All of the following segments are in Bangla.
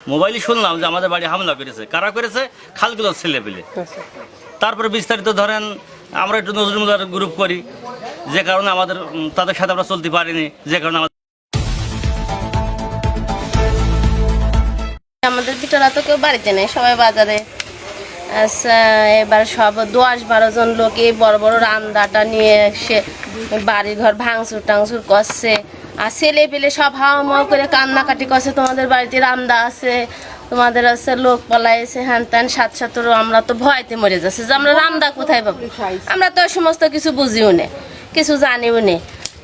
মোবাইলে শুনলাম যে আমাদের বাড়ি হামলা করেছে। কারা করেছে? খালগুলোর ছেলে পেলে আচ্ছা। তারপরে বিস্তারিত ধরেন আমরা একটু নজরুল গ্রুপ করি। যে কারণে আমাদের তাদের সাথে আমরা চলতে পারিনি যে কারণে আমাদের আমাদের ভিতরা তো কেউ বাড়িতে নেই সবাই বাজারে। আচ্ছা এবার সব দশ বারো জন লোক এই বড় বড় রান্দাটা নিয়ে এসে বাড়ি ঘর ভাঙচুর টাংচুর করছে। আর ছেলে পেলে সব হাওয়া মাও করে কান্নাকাটি করছে। তোমাদের বাড়িতে রামদা আছে, তোমাদের আছে লোক পালাইছে হ্যান ত্যান, সাত সাতরও আমরা তো ভয়তে মরে যাচ্ছে যে আমরা রামদা কোথায় পাবো? আমরা তো সমস্ত কিছু বুঝিও নে, কিছু জানিও নে।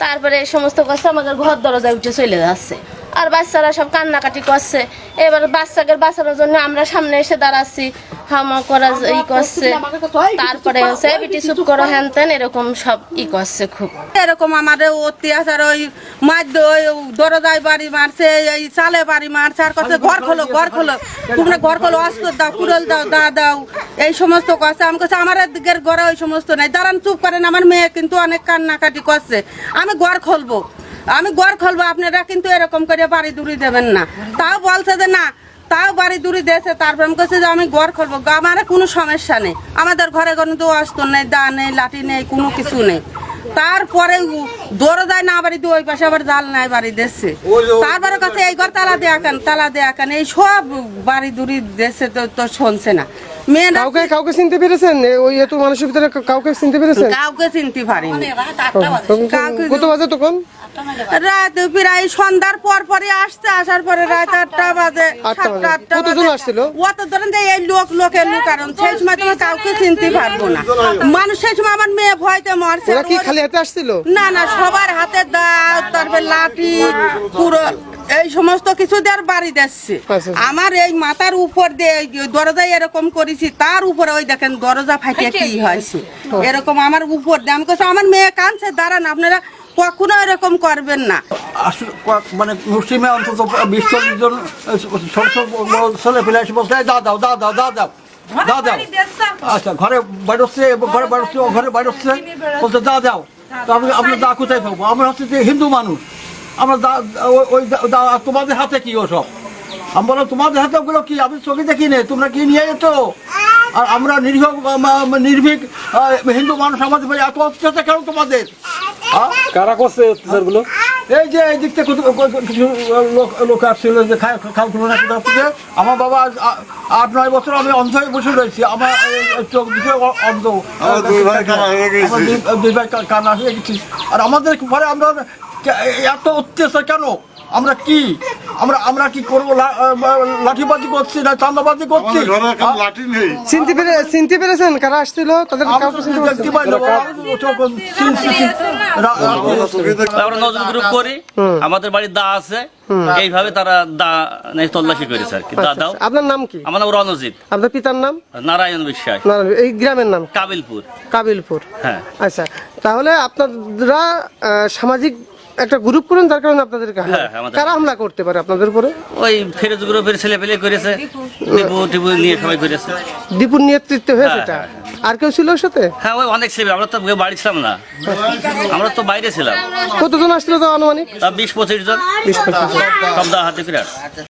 তারপরে এই সমস্ত কথা আমাদের ঘর দরজায় উঠে চলে যাচ্ছে। আর বাচ্চারা সব কান্নাকাটি করছে। এবার বাচ্চাকে বাঁচানোর জন্য আমরা সামনে এসে দাঁড়াচ্ছি। হামা করা ই করছে। তারপরে হচ্ছে বিটি চুপ করো হ্যান এরকম সব ই করছে খুব। এরকম আমাদের অত্যাচার, ওই মাধ্য, ওই দরজায় বাড়ি মারছে, এই চালে বাড়ি মারছে, আর কাছে ঘর খোলো ঘর খোলো। তোমরা ঘর খোলো, অস্ত্র দাও, কুড়াল দাও, দা দাও, এই সমস্ত কথা আমি কাছে আমার দিকের ঘরে ওই সমস্ত নাই। দাঁড়ান, চুপ করেন, আমার মেয়ে কিন্তু অনেক কান্নাকাটি করছে। আমি ঘর খুলবো। আমি ঘর খুলবো আপনারা কিন্তু এরকম করে বাড়ি দূরি দেবেন না। তাও বলছে যে না তাও বাড়ি দূরে দিয়েছে তারপর আমি কাছে যে আমি ঘর খুলবো। আমার কোনো সমস্যা নেই। আমাদের ঘরে কোনো তো অস্ত্র নেই দা নেই লাঠি নেই কোনো কিছু নেই। তারপরে দরজায় না বাড়ি দিয়ে ওই পাশে আবার জাল নাই বাড়ি দিচ্ছে তারপরে কাছে এই ঘর তালা দেয়া কেন? তালা দেয়া কেন? এই সব বাড়ি দূরি দিচ্ছে তো তো শুনছে না। কাউকে কাউকে চিনতে পেরেছেন? ওই এত মানুষের ভিতরে কাউকে চিনতে পেরেছেন? কাউকে চিনতে পারিনি। কাউকে- কত বাজে তখন? রাত প্রায় সন্ধ্যার পর পরে আসছে আসার পরে রাত আটটা বাজে সাতটা আটটা বাজে। আসছিল? অত ধরেন যে এই লোক লোকের লোক কারণ সেই সময় তোমার কাউকে চিনতে পারব না। মানুষ সেই সময় আমার মেয়ে ভয়তে মরছে। কি খালি হাতে আসছিল? না না সবার হাতে দাও তারপর লাঠি পুরো এই সমস্ত কিছু দিয়ে বাড়ি দিচ্ছে আচ্ছা। আমার এই মাথার উপর দিয়ে দরজায় এরকম করেছি তার উপরে ওই দেখেন দরজা ফাটিয়ে কি হয়েছে। এরকম আমার উপর দিয়ে। আমি আমার মেয়ে কানছে দাঁড়ান আপনারা কখনো এরকম করবেন না। আসলে মানে মুসলিমে অন্তত বিশ চল্লিশ জন ছেলে ফেলে এসে বলছে "এই দা দাও দা দাও দা দাও দা দাও। আচ্ছা ঘরে এবং ঘরে বেরোচ্ছে ও ঘরে বেরোচ্ছে বলছে দা দাও। তো আমি আমরা দা কোথায় পাবো? আমরা হচ্ছে যে হিন্দু মানুষ। আমরা দা ওই- ওই দা- দা তোমাদের হাতে কি ওসব? আমি বললাম তোমাদের হাতে ওগুলো কি? আমি চোখে দেখি নে তোমরা কি নিয়ে যেত আর আমরা নির্ভীক আহ, হিন্দু মানুষ আমাদের এত অত্যাচার কেন তোমাদের? কারা করছে অত্যাচারগুলো? এই যে এই দিক থেকে কিছু লোক লোক আসছিল যে নাকি আমার বাবা আজ আট নয় বছর আমি অন্ধ হয়ে বসে রয়েছি। আমার চোখ দুটো অন্ধ। দুই ভাই কান গেছি। আর আমাদের ঘরে আমরা এত অত্যাচার কেন? আমরা কি? আমরা আমরা কি করব? লাঠিবাজি করছি না চান্দাবাজি করছি? লাঠি নেই। চিনতে পেরে চিনতে পেরেছেন? কারা আসছিল? তাদের আমরা কাউকে চিনতে দেখতে পাই না বাবা, চোখ চিন- চিন- চিন- রা- রা- চোখে দেখতে আমরা নজরুল গ্রুপ করি। আমাদের বাড়ির দা আছে। এইভাবে তারা দা নেই তল্লাশি করেছে আর কি। দা দাও। আচ্ছা, আপনার নাম কি? আমার নাম রণজিৎ। আপনার পিতার নাম? নারায়ণ বিশ্বাস। এই গ্রামের নাম কাবিলপুর। কাবিলপুর। হ্যাঁ। আচ্ছা তাহলে আপনারা আহ, সামাজিক একটা গ্রুপ করেন যার কারণে আপনাদেরকে হ্যাঁ, আমাদের- কারা হামলা করতে পারে আপনাদের উপরে? ওই ফেরজ গ্রুপের ছেলে পেলে করেছে দীপু টিপু নিয়ে সবাই করেছে। দীপুর নেতৃত্বে হয়েছে হ্যাঁ, এটা? আর কেউ ছিল ওর সাথে? হ্যাঁ ওই অনেক ছেলে আমরা তো বাড়ি ছিলাম না। আমরা তো বাইরে ছিলাম। কতজন আসছিল তো আনুমানিক? বিশ পঁচিশ জন। বিশ পঁচিশ জন। সব দা হাতে ফিরে